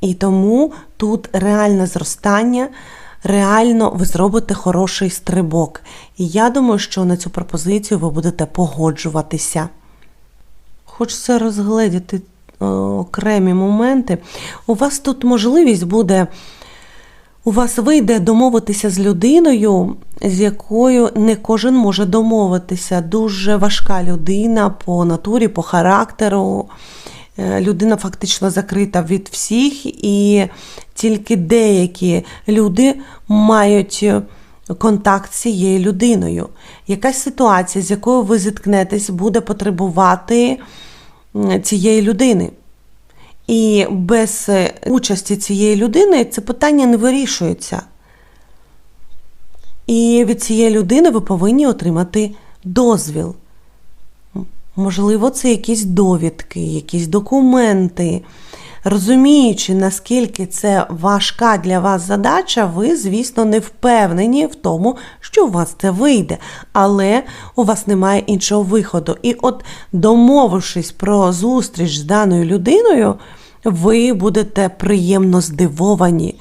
І тому тут реальне зростання, реально ви зробите хороший стрибок. І я думаю, що на цю пропозицію ви будете погоджуватися. Хочеться розгледіти е, окремі моменти. У вас тут можливість буде, у вас вийде домовитися з людиною, з якою не кожен може домовитися. Дуже важка людина по натурі, по характеру. Е, Людина фактично закрита від всіх, і тільки деякі люди мають е, контакт з цією людиною. Якась ситуація, з якою ви зіткнетесь, буде потребувати цієї людини. І без е, участі цієї людини це питання не вирішується. І від цієї людини ви повинні отримати дозвіл. Можливо, це якісь довідки, якісь документи. Розуміючи, наскільки це важка для вас задача, ви, звісно, не впевнені в тому, що у вас це вийде, але у вас немає іншого виходу. І от, домовившись про зустріч з даною людиною, ви будете приємно здивовані.